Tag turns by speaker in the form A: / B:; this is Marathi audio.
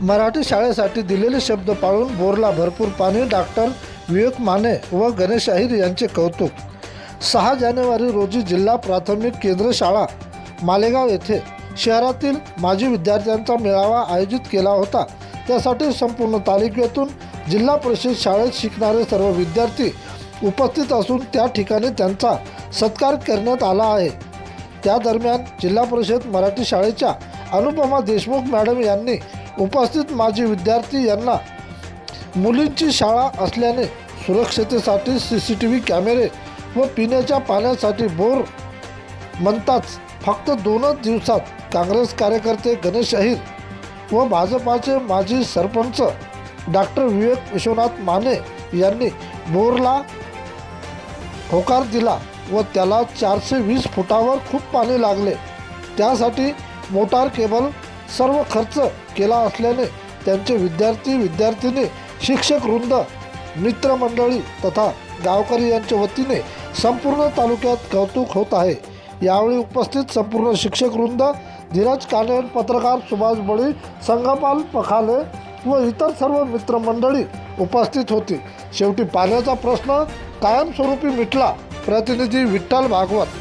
A: मराठी शाळेसाठी दिलेले शब्द पाळून बोरला भरपूर पाणी डॉक्टर विवेक माने व गणेश अहिर यांचे कौतुक. सहा जानेवारी रोजी जिल्हा प्राथमिक केंद्र शाळा मालेगाव येथे शहरातील माजी विद्यार्थ्यांचा मेळावा आयोजित केला होता. त्यासाठी संपूर्ण तालुक्यातून जिल्हा परिषद शाळेत शिकणारे सर्व विद्यार्थी उपस्थित असून त्या ठिकाणी त्यांचा सत्कार करण्यात आला आहे. त्या दरम्यान जिल्हा परिषद मराठी शाळेच्या अनुपमा देशमुख मॅडम यांनी उपस्थित माजी विद्यार्थी यांना मुलींची शाळा असल्याने सुरक्षतेसाठी सी सी टी व्ही कॅमेरे व पिण्याच्या पाण्यासाठी बोर म्हणताच फक्त दोनच दिवसात काँग्रेस कार्यकर्ते गणेश अहिर व भाजपाचे माजी सरपंच डॉक्टर विवेक विश्वनाथ माने यांनी बोरला होकार दिला व त्याला चारशे वीस फुटावर खूप पाणी लागले. त्यासाठी मोटार केबल सर्व खर्च केला असल्याने त्यांचे विद्यार्थी विद्यार्थिनी शिक्षक वृंद मित्रमंडळी तथा गावकरी यांच्या वतीने संपूर्ण तालुक्यात कौतुक होत आहे. यावेळी उपस्थित संपूर्ण शिक्षक वृंद धीरज कानेन पत्रकार सुभाष बळी संगपाल पखाले व इतर सर्व मित्रमंडळी उपस्थित होती. शेवटी पाण्याचा प्रश्न कायमस्वरूपी मिटला. प्रतिनिधी विठ्ठल भागवत.